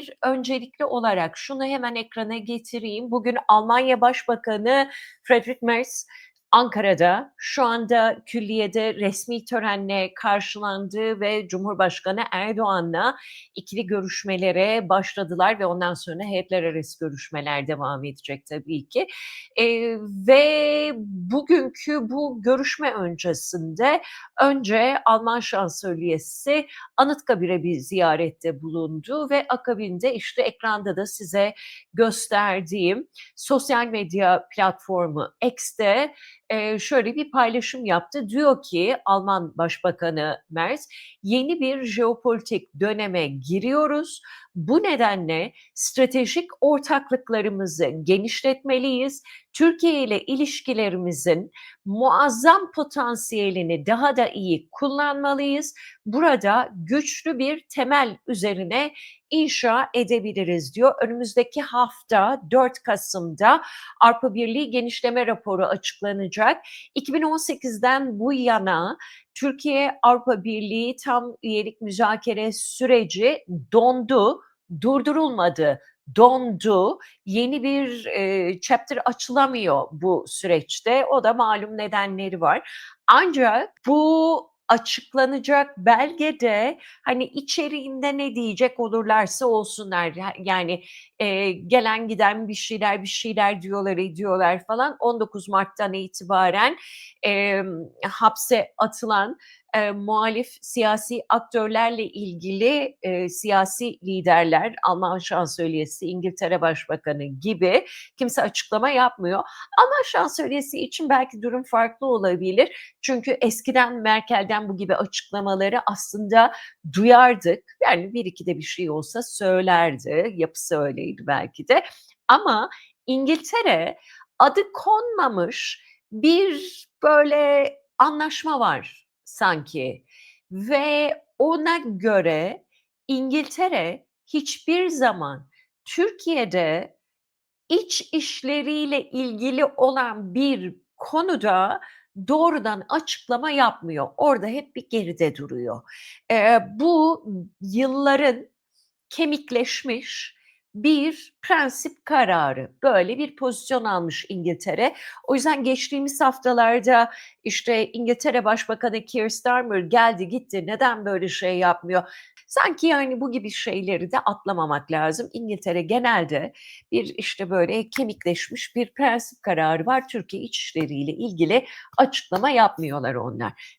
bir öncelikli olarak şunu hemen ekrana getireyim. Bugün Almanya Başbakanı Friedrich Merz Ankara'da şu anda külliyede resmi törenle karşılandı ve Cumhurbaşkanı Erdoğan'la ikili görüşmelere başladılar ve ondan sonra heyetler arası görüşmeler devam edecek tabii ki. Eee, ve bugünkü bu görüşme öncesinde önce Alman Şansölyesi Anıtkabir'e bir ziyarette bulundu ve akabinde işte ekranda da size gösterdiğim sosyal medya platformu X'te eee, şöyle bir paylaşım yaptı. Diyor ki Alman Başbakanı Merz, yeni bir jeopolitik döneme giriyoruz. Bu nedenle stratejik ortaklıklarımızı genişletmeliyiz. Türkiye ile ilişkilerimizin muazzam potansiyelini daha da iyi kullanmalıyız. Burada güçlü bir temel üzerine inşa edebiliriz diyor. Önümüzdeki hafta 4 Kasım'da Avrupa Birliği genişleme raporu açıklanacak. 2018'den bu yana Türkiye Avrupa Birliği tam üyelik müzakere süreci dondu, durdurulmadı, dondu. Yeni bir eee, chapter açılamıyor bu süreçte. O da malum nedenleri var. Ancak bu açıklanacak belgede hani içeriğinde ne diyecek olurlarsa olsunlar. Ya- Yani eee, gelen giden bir şeyler bir şeyler diyorlar ediyorlar falan. 19 Mart'tan itibaren em, hapse atılan e, muhalif siyasi aktörlerle ilgili e, siyasi liderler, Alman Şansölyesi, İngiltere Başbakanı gibi kimse açıklama yapmıyor. Alman Şansölyesi için belki durum farklı olabilir. Çünkü eskiden Merkel'den bu gibi açıklamaları aslında duyardık. Yani bir iki de bir şey olsa söylerdi. Yapısı öyleydi belki de. Ama İngiltere adı konmamış bir böyle anlaşma var sanki ve ona göre İngiltere hiçbir zaman Türkiye'de iç işleriyle ilgili olan bir konuda doğrudan açıklama yapmıyor. Orada hep bir geride duruyor. Eee, bu yılların kemikleşmiş bir prensip kararı. Böyle bir pozisyon almış İngiltere. O yüzden geçtiğimiz haftalarda işte İngiltere Başbakanı Keir Starmer geldi gitti neden böyle şey yapmıyor? Sanki yani bu gibi şeyleri de atlamamak lazım. İngiltere genelde bir işte böyle kemikleşmiş bir prensip kararı var. Türkiye iç işleriyle ilgili açıklama yapmıyorlar onlar.